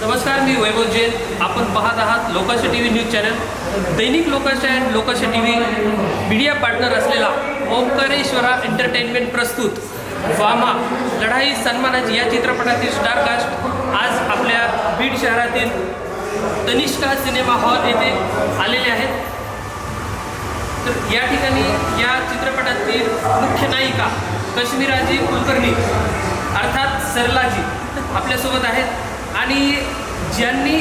नमस्कार मी वैभव जैन. आपण पाहत आहात Lokash T V news channel. Dainik Lokash and Lokash T V media partner असलेला ओंकारेश्वरा एंटरटेनमेंट प्रस्तुत. वामा लढाई सन्मानाची या चित्रपटातील स्टारकास्ट आज आपल्या बीड शहरातील तनिष्का सिनेमा हॉल येथे आलेले आहेत. तर या ठिकाणी या चित्रपटातील मुख्य नायिका कश्मीराजी कुलकर्णी अर्थात सरलाजी आपल्यासोबत आहेत. आणि ज्यांनी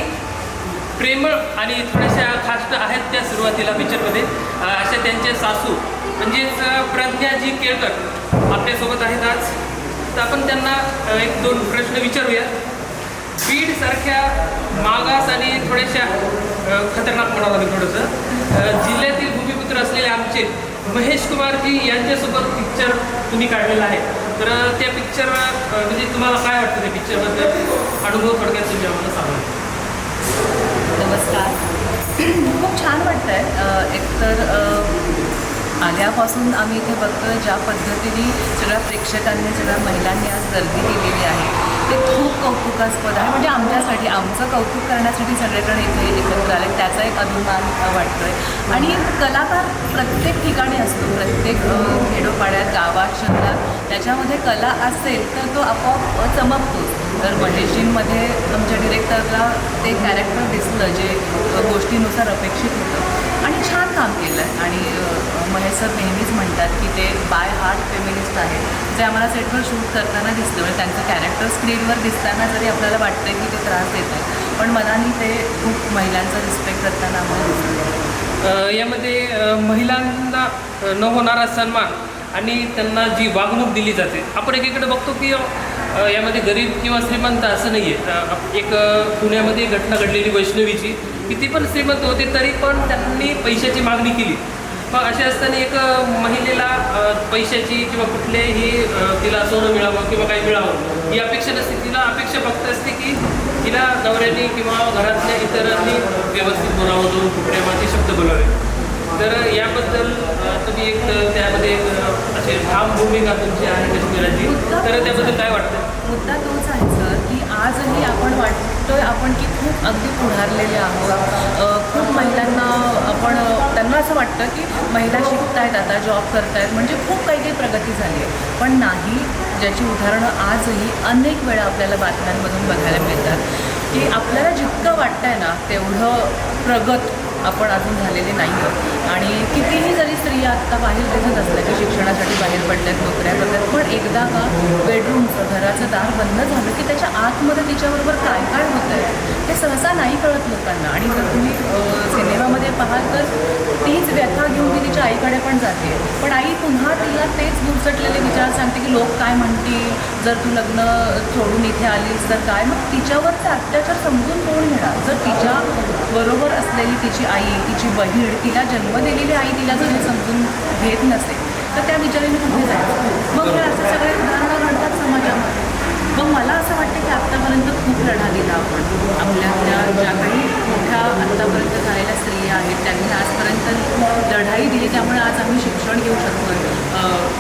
प्रेमळ आणि थोड्याशा खास्ट आहेत त्या सुरुवातीला पिक्चरमध्ये अशा त्यांचे सासू म्हणजेच प्रज्ञाजी केळकर आपल्यासोबत आहेत आज. तर आपण त्यांना एक दोन प्रश्न विचारूया. बीडसारख्या मागास आणि थोड्याशा खतरनाक म्हणावं लागेल थोडंसं. जिल्ह्यातील भूमिपुत्र असलेले आमचे महेश कुमारजी यांच्यासोबत पिक्चर तुम्ही काढलेला आहे. तर त्या पिक्चर म्हणजे तुम्हाला काय वाटतं त्या पिक्चरबद्दल अनुभव थोडक्यात तुमच्या मला सांगा. नमस्कार. खूप छान वाटतं आहे एकतर आल्यापासून आम्ही इथे बघतोय ज्या पद्धतीने सगळ्या प्रेक्षकांनी सगळ्या महिलांनी आज गर्दी केलेली आहे. ते खूप कौतुकास्पद आहे. म्हणजे आमच्यासाठी आमचं कौतुक करण्यासाठी सगळेजण इथे एकत्र आले. त्याचा एक अभिमान वाटतो वाटतोय. आणि कलाकार प्रत्येक ठिकाणी असतो. प्रत्येक खेडोपाड्यात गावात शहरात त्याच्यामध्ये कला असेल तर तो आपोआप चमकतो तर महेशजींमध्ये आमच्या डिरेक्टरला ते कॅरेक्टर दिसलं जे गोष्टीनुसार अपेक्षित होतं. आणि छान काम केलं आहे आणि महेश सर नेहमीच म्हणतात की ते बाय हार्ट फेमिनिस्ट आहेत. जे आम्हाला सेटवर शूट करताना दिसलं. म्हणजे त्यांचं कॅरेक्टर स्क्रीनवर दिसताना जरी आपल्याला वाटतं की ते त्रास देत आहे पण मनाने ते खूप महिलांचा रिस्पेक्ट करताना आम्हाला दिसलं यामध्ये महिलांना न होणारा सन्मान आणि त्यांना जी वागणूक दिली जाते आपण एकीकडे बघतो की यामध्ये गरीब किंवा श्रीमंत असं नाही आहे एक पुण्यामध्ये घटना घडलेली वैष्णवीची. किती पण श्रीमंत होते तरी पण त्यांनी पैशाची मागणी केली. मग असे असताना एक महिलेला पैशाची किंवा कुठलेही तिला सोनं मिळावं किंवा काही मिळावं ही अपेक्षा नसते. तिला अपेक्षा फक्त असते की तिला नवऱ्याने किंवा घरातल्या इतरांनी व्यवस्थित बोलावं दोन प्रेमाचे शब्द बोलावे. तर याबद्दल तुम्ही एक त्यामध्ये असे ठाम भूमिका तुमची आहे कश्मीराची. तर त्याबद्दल काय वाटतं? मुद्दा तोच आहे सर की आजही आपण वाटतोय आपण की खूप अगदी पुढारलेले आहोत. खूप महिलांना आपण त्यांना असं वाटतं की महिला शिकतायत आता जॉब करतायत म्हणजे खूप काही काही प्रगती झाली आहे. पण नाही ज्याची उदाहरणं आजही अनेक वेळा आपल्याला बातम्यांमधून बघायला मिळतात की आपल्याला जितकं वाटतंय ना तेवढं प्रगत आपण अजून झालेले नाही आहोत आणि कितीही जरी स्त्रिया आत्ता बाहेर दिसत असल्या की शिक्षणासाठी बाहेर पडल्यात नोकऱ्या करतात पण एकदा का बेडरूमचं घराचं दार बंद झालं की त्याच्या आतमध्ये तिच्याबरोबर काय काय होतं आहे ते सहसा नाही कळत लोकांना. आणि जर तुम्ही सिनेमामध्ये पाहाल तर तीच व्यथा घेऊन ती तिच्या आईकडे पण जाते. पण आई पुन्हा तिला तेच गुरसटलेले विचार सांगते की लोक काय म्हणतील? जर तू लग्न सोडून इथे आलीस तर काय? मग तिच्यावरचा अत्याचार समजून कोण घेणार? जर तिच्या बरोबर असलेली तिची आई आई तिची बहीण तिला जन्म दिलेली आई तिला जर हे समजून घेत नसेल तर त्या बिचारीने कुठे जायचं? मग असं सगळे उदाहरणं घडतात समाजामध्ये. मग मला असं वाटतं की आत्तापर्यंत खूप लढा दिला आपण आपल्यातल्या ज्या काही मोठ्या आत्तापर्यंत झालेल्या स्त्रिया आहेत त्यांनी आजपर्यंत लढाई दिली त्यामुळे आज आम्ही शिक्षण घेऊ शकतो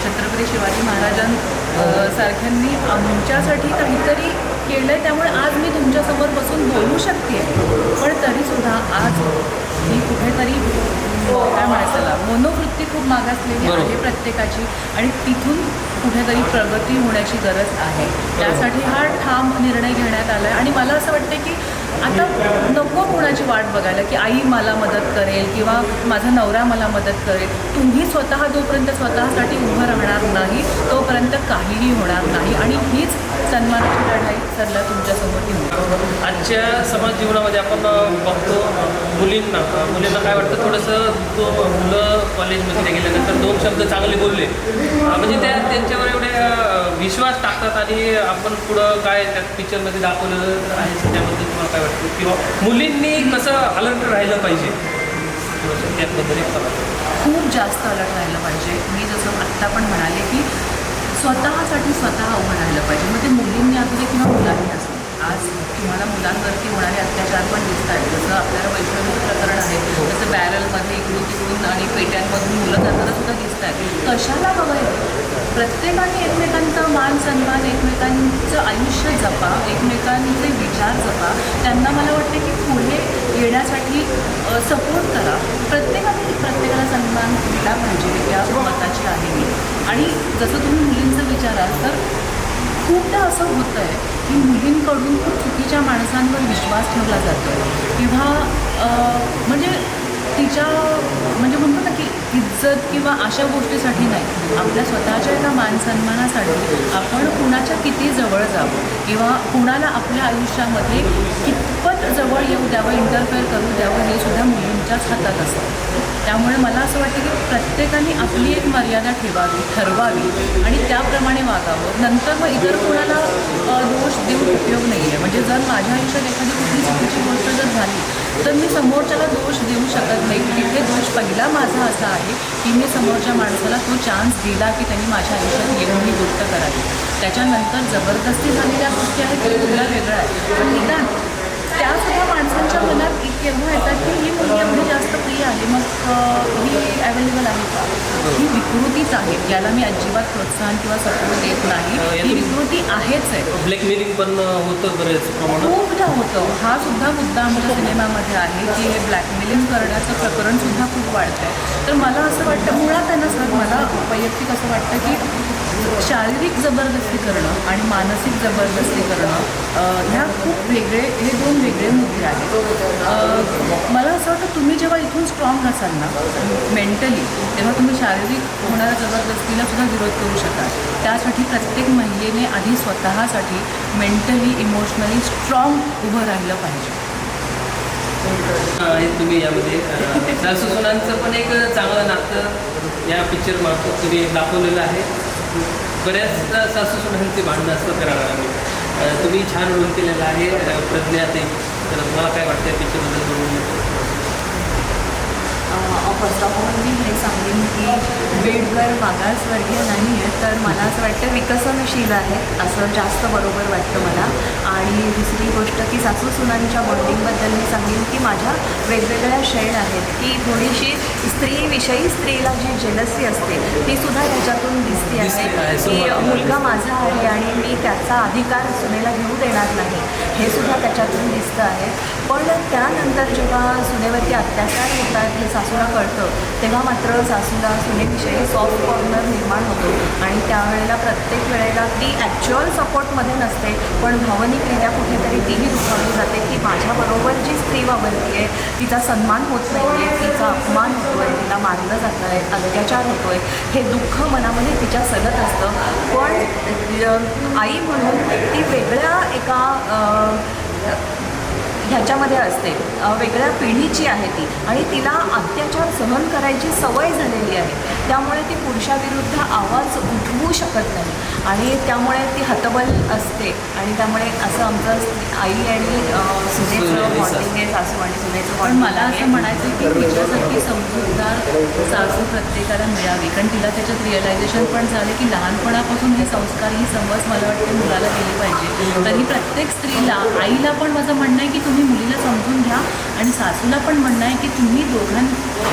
छत्रपती शिवाजी महाराजां सारख्यांनी आमच्यासाठी काहीतरी केलं आहे त्यामुळे आज मी तुमच्यासमोर बसून बोलू शकते. पण तरीसुद्धा आज ही कुठेतरी काय म्हणायचं मनोवृत्ती खूप मागासलेली. आहे प्रत्येकाची आणि तिथून कुठेतरी प्रगती होण्याची गरज आहे. त्यासाठी हा ठाम निर्णय घेण्यात आला आहे आणि मला असं वाटतं की आता नको कोणाची वाट बघायला की आई मला मदत करेल किंवा माझा नवरा मला मदत करेल. तुम्ही स्वतः जोपर्यंत स्वतःसाठी उभं राहणार नाही तोपर्यंत काहीही होणार नाही. आणि हीच सन्मानाची लढाई आजच्या समाज जीवनामध्ये आपण बघतो मुलींना. मुलींना काय वाटतं थोडंसं तो मुलं कॉलेजमध्ये गेल्यानंतर दोन शब्द चांगले बोलले. म्हणजे त्या त्यांच्यावर एवढे विश्वास टाकतात आणि आपण पुढं काय त्या पिक्चरमध्ये दाखवलं आहे त्याबद्दल तुम्हाला काय वाटतं? किंवा मुलींनी कसं अलर्ट राहिलं पाहिजे? त्याबद्दल एक. खूप जास्त अलर्ट राहिलं पाहिजे. मी जसं आत्ता पण म्हणाले की स्वतःसाठी स्वतः उभं राहिलं पाहिजे. मग ते मुलींनी असू दे किंवा मुलांनी असू आज तुम्हाला मुलांवरती होणारे अत्याचार पण दिसत आहेत जसं आपल्याला वैष्णवीचं प्रकरण आहे जसं बॅरलमध्ये इकडून तिकडून आणि पेट्यांमधून मुलं जाताना सुद्धा दिसत आहेत कशाला हवं आहे प्रत्येकाने एकमेकांचा मान सन्मान एकमेकांचं आयुष्य जपा एकमेकांचे विचार जपा. त्यांना मला वाटते की पुढे येण्यासाठी सपोर्ट करा. प्रत्येकाने प्रत्येकाला सन्मान दिला पाहिजे या मताची आहे मी. आणि जसं तुम्ही मुलींचं विचाराल तर खूपदा असं होतं आहे की मुलींकडून खूप चुकीच्या माणसांवर विश्वास ठेवला जातो किंवा म्हणजे तिच्या म्हणजे म्हणतो ना की इज्जत किंवा अशा गोष्टीसाठी नाही. आपल्या स्वतःच्या एका मानसन्मानासाठी आपण कुणाच्या किती जवळ जावं किंवा कुणाला आपल्या आयुष्यामध्ये कितपत जवळ येऊ द्यावं इंटरफेअर करू द्यावं हे सुद्धा मुलींच्याच हातात असतं. त्यामुळे मला असं वाटतं की प्रत्येकाने आपली एक मर्यादा ठेवावी ठरवावी आणि त्याप्रमाणे वागावं. नंतर मग इतर कोणाला दोष देऊन उपयोग नाही आहे म्हणजे जर माझ्या आयुष्यात एखादी कुठली चुकीची गोष्ट जर झाली तर मी समोरच्याला दोष देऊ शकत नाही. तिथे दोष पहिला माझा असा आहे की मी समोरच्या माणसाला तो चान्स दिला की त्यांनी माझ्या आयुष्यात येऊन ही गोष्ट करावी. त्याच्यानंतर जबरदस्ती झालेल्या गोष्टी आहेत ते तुला वेगळं आहे. पण निदान त्या सगळ्या माणसांच्या मनात इ- केव्हा येतात की ही मुलगी एवढी जास्त प्रिय आहे. मग अ, ही अवेलेबल आहे का ही विकृतीच आहे. याला मी अजिबात प्रोत्साहन किंवा सपोर्ट देत नाही. ही विकृती आहेच आहे. ब्लॅकमेलिंग पण होतं बरेच खूपदा होतं. हा सुद्धा मुद्दा आमच्या सिनेमामध्ये आहे की हे ब्लॅकमेलिंग करण्याचं प्रकरण सुद्धा खूप वाढतं आहे तर मला असं वाटतं मुळात आहे ना सर मला वैयक्तिक असं वाटतं की शारीरिक जबरदस्ती करणं आणि मानसिक जबरदस्ती करणं ह्या खूप वेगळे हे दोन वेगळे मुद्दे आहेत. मला असं वाटतं तुम्ही जेव्हा इथून स्ट्रॉंग असाल ना मेंटली तेव्हा तुम्ही शारीरिक होणाऱ्या जबरदस्तीला सुद्धा विरोध करू शकाल. त्यासाठी प्रत्येक महिलेने आधी स्वतःसाठी मेंटली इमोशनली स्ट्रॉंग उभं राहिलं पाहिजे. तुम्ही यामध्ये सासू सुनांचं पण एक चांगलं नातं या पिक्चर मार्फत तुम्ही दाखवलेलं आहे. बऱ्याचदा सासू सुनांचे भांडणं असतं करायला आम्ही तुम्ही छान रोल केलेला आहे प्रज्ञा ते. तर मला काय वाटतं पिक्चरबद्दल फर्स्ट ऑफ ऑल मी हे सांगेन की बेडवर मागासवर्गीय नाही आहे तर मला असं वाटतं विकसनशील आहे असं जास्त बरोबर वाटतं मला. आणि दुसरी गोष्ट की सासू सुनांच्या बॉन्डिंगबद्दल मी सांगेन की माझ्या वेगवेगळ्या शेड आहेत की थोडीशी स्त्रीविषयी स्त्रीला जी जेलसी असते ती सुद्धा त्याच्यातून दिसते आहे, की. मुलगा माझा आहे आणि मी त्याचा अधिकार सुनेला घेऊ देणार नाही हे सुद्धा त्याच्यातून दिसतं आहे. पण त्यानंतर जेव्हा सुनेवरती अत्याचार होतात हे सासूला कळतं तेव्हा मात्र सासूला सुनेविषयी सॉफ्ट कॉर्नर निर्माण होतो. आणि त्यावेळेला प्रत्येक वेळेला ती ॲक्च्युअल सपोर्टमध्ये नसते पण भावनिकरित्या कुठेतरी तीही दुखावली जाते की माझ्याबरोबर जी स्त्री वावरती आहे तिचा सन्मान होत नाही आहे तिचा अपमान होतो आहे तिला मारलं जातं आहे अत्याचार होतो आहे हे दुःख मनामध्ये तिच्या सगत असतं. पण आई म्हणून ती वेगळ्या एका ह्याच्यामध्ये असते. वेगळ्या पिढीची आहे ती आणि तिला अत्याचार सहन करायची सवय झालेली आहे. त्यामुळे ती पुरुषाविरुद्ध आवाज उठवू शकत नाही. आणि त्यामुळे ती हतबल असते. आणि त्यामुळे असं आमचं आई आणि सुनेचं सुने- बॉन्डिंग आहे सासू आणि सुनेचं पण मला. असं म्हणायचं आहे की तिच्यासारखी समजूतदार सासू प्रत्येकाला मिळावी. कारण तिला त्याच्यात रिअलायझेशन पण झाले की लहानपणापासून हे संस्कार ही समज मला वाटते मुलाला गेली पाहिजे. तरी प्रत्येक स्त्रीला आईला पण माझं म्हणणं आहे की तुम्ही मुलीला समजून घ्या. आणि सासूला पण म्हणणं आहे की तुम्ही दोघां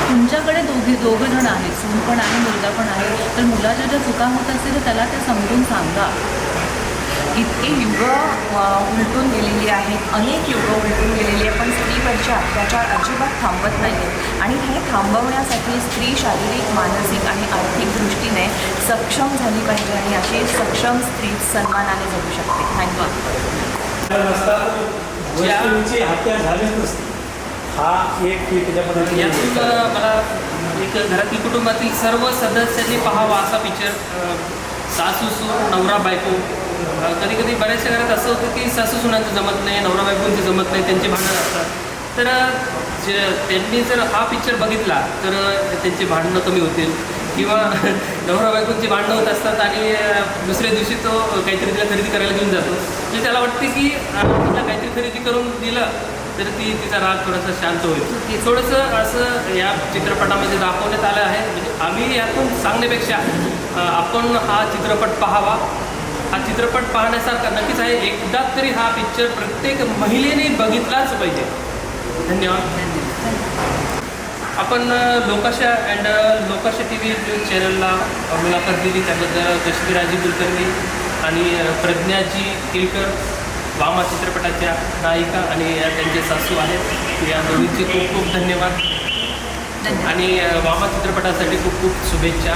तुमच्याकडे दोघे दोघं जण आहेत. सून पण आहे मुलगा पण आहे. तर मुलाच्या ज्या चुका होत असतील तर त्याला त्या समजून सांगा. इतकी युगं उलटून गेलेली आहेत. अनेक युगं उलटून गेलेली आहे पण स्त्रीवरचे अत्याचार अजिबात थांबत नाही आहेत आणि हे थांबवण्यासाठी स्त्री शारीरिक मानसिक आणि आर्थिक दृष्टीने सक्षम झाली पाहिजे आणि अशी सक्षम स्त्री सन्मानाने जगू शकते. थँक्यू नसता वैष्णवीची हत्या झालीच नसती. हा एक मी यातून अं, मला एक घरातील कुटुंबातील सर्व सदस्यांनी पाहावा असा पिक्चर सासू सू नवरा बायको. कधी कधी बऱ्याचशा घरात असं होतं की सासू सुनांचं जमत नाही नवरा बायकोंचं जमत नाही त्यांचे भांडणं असतात. तर जे त्यांनी जर हा पिक्चर बघितला तर त्यांची भांडणं कमी होतील. किंवा नवरा बायकोंची भांडणं होत असतात आणि दुसऱ्या दिवशी तो काहीतरी तिला खरेदी करायला घेऊन जातो. म्हणजे त्याला वाटते की तिला काहीतरी खरेदी करून दिलं तर ती तिचा राग थोडासा शांत होईल. थोडंसं असं या चित्रपटामध्ये दाखवण्यात आलं आहे. म्हणजे आम्ही यातून सांगण्यापेक्षा आपण हा चित्रपट पाहावा. हा चित्रपट पाहण्यासारखा नक्कीच आहे. एकदा तरी हा पिक्चर प्रत्येक महिलेने बघितलाच पाहिजे. धन्यवाद. आपण Lokasha and Lokasha T V news चॅनलला मुलाखत दिली. त्याबद्दल कश्मीराजी कुलकर्णी आणि प्रज्ञाजी केलकर वामा चित्रपटाच्या नायिका आणि त्यांचे सासू आहेत. या दोघींचे खूप खूप धन्यवाद. आणि वामा चित्रपटासाठी खूप खूप शुभेच्छा.